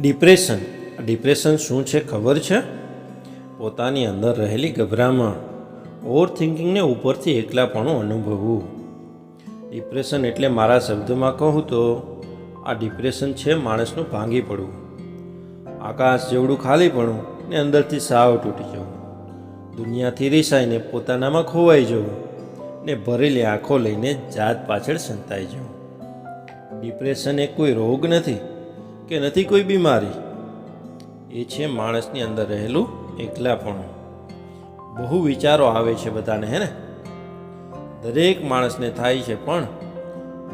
Depression. Depression શું છે ખબર છે? પોતાની અંદર રહેલી ગભરામણ ઓવર થિંકિંગને ઉપરથી એકલાપણું અનુભવવું. ડિપ્રેશન એટલે મારા શબ્દમાં કહું તો, આ ડિપ્રેશન છે માણસનું ભાંગી પડવું. આકાશ જેવડું ખાલી પડવું ને અંદરથી સાવ તૂટી જવું. દુનિયાથી રિસાઈને પોતાનામાં ખોવાઈ જવું ને ભરેલી આંખો લઈને જાત પાછળ સંતાઈ જવું. ડિપ્રેશન એ કોઈ રોગ નથી. કે નથી કોઈ બીમારી? એ છે માણસની અંદર રહેલું એકલાપણું. બહુ વિચારો આવે છે બધાને, હે ને? દરેક માણસને થાય છે પણ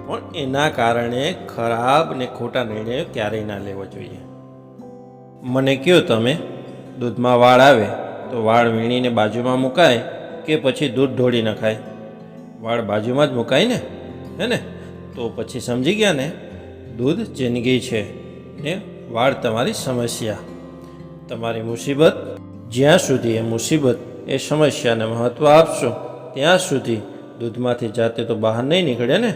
પણ એના કારણે ખરાબ ને ખોટા નિર્ણયો ક્યારેય ના લેવો જોઈએ. મને કહો તમે, દૂધમાં વાળ આવે તો વાળ વીણીને બાજુમાં મુકાય કે પછી દૂધ ઢોળી નખાય? વાળ બાજુમાં જ મુકાય ને, હે ને? તો પછી સમજી ગયા ને, દૂધ જિંદગી છે. ને વાળ તમારી સમસ્યા. તમારી મુસીબત જ્યાં સુધી એ મુસીબત એ સમસ્યાને મહત્ત્વ આપશો, ત્યાં સુધી દૂધમાંથી જાતે તો બહાર નહીં નીકળે ને?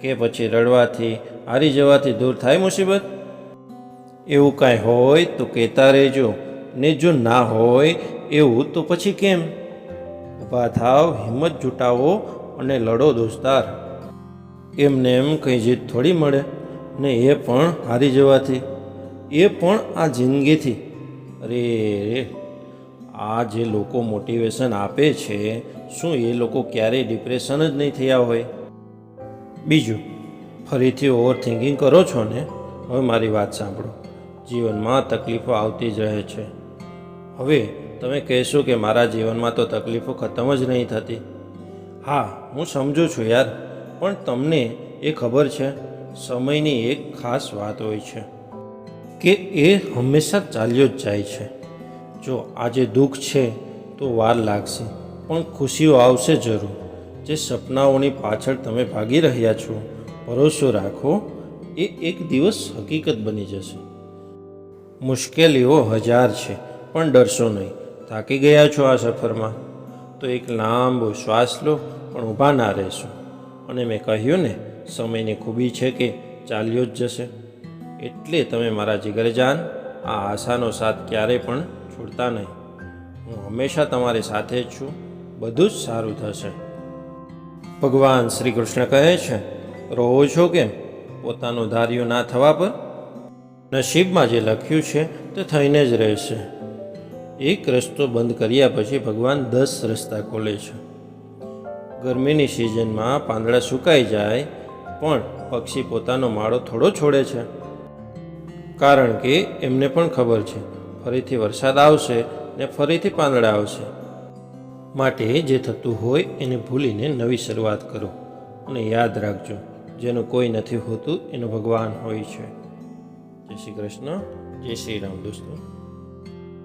કે પછી રડવાથી, હારી જવાથી દૂર થાય મુસીબત? એવું કાંઈ હોય તો કહેતા રહેજો. ને જો ના હોય એવું તો પછી કેમ? ઊભા થાવ, હિંમત જુટાવો અને લડો દોસ્તાર. એમને એમ કંઈ જીત થોડી મળે. ને એ પણ હારી જવાથી, એ પણ આ જિંદગીથી. અરે રે, આ જે લોકો મોટિવેશન આપે છે, શું એ લોકો ક્યારેય ડિપ્રેશન જ નહીં થયા હોય? બીજું, ફરીથી ઓવર થિંકિંગ કરો છો ને? હવે મારી વાત સાંભળો. જીવનમાં તકલીફો આવતી જ રહે છે. હવે તમે કહેશો કે મારા જીવનમાં તો તકલીફો ખતમ જ નહીં થતી. હા, હું સમજુ છું યાર, પણ તમને એ ખબર છે? સમયની એક ખાસ વાત હોય છે કે એ હંમેશા ચાલ્યો જ જાય છે. જો આજે દુઃખ છે તો વાર લાગશે, પણ ખુશીઓ આવશે જરૂર. જે સપનાઓની પાછળ તમે ભાગી રહ્યા છો, ભરોસો રાખો, એ એક દિવસ હકીકત બની જશે. મુશ્કેલીઓ હજાર છે, પણ ડરશો નહીં. થાકી ગયા છો આ સફરમાં? તો એક લાંબો શ્વાસ લો, પણ ઊભા ના રહેશો. અને મેં કહ્યું ને સમયની ખૂબી છે કે ચાલ્યો જ જશે. એટલે તમે મારા જીગરજાન આ આશાનો સાથ ક્યારેય પણ છોડતા નહીં. હું હંમેશા તમારી સાથે જ છું. બધું જ સારું થશે. ભગવાન શ્રી કૃષ્ણ કહે છે રહો છો કેમ? પોતાનું ધાર્યું ના થવા પર? નસીબમાં જે લખ્યું છે તે થઈને જ રહેશે. એક રસ્તો બંધ કર્યા પછી ભગવાન દસ રસ્તા ખોલે છે. ગરમીની સિઝનમાં પાંદડા સુકાઈ જાય પણ પક્ષી પોતાનો માળો થોડો છોડે છે. કારણ કે એમને પણ ખબર છે, ફરીથી વરસાદ આવશે ને ફરીથી પાંદડા આવશે. માટે જે થતું હોય એને ભૂલીને નવી શરૂઆત કરો અને યાદ રાખજો, જેનું કોઈ નથી હોતું એનું ભગવાન હોય છે. જય શ્રી કૃષ્ણ, જય શ્રી રામ દોસ્તો.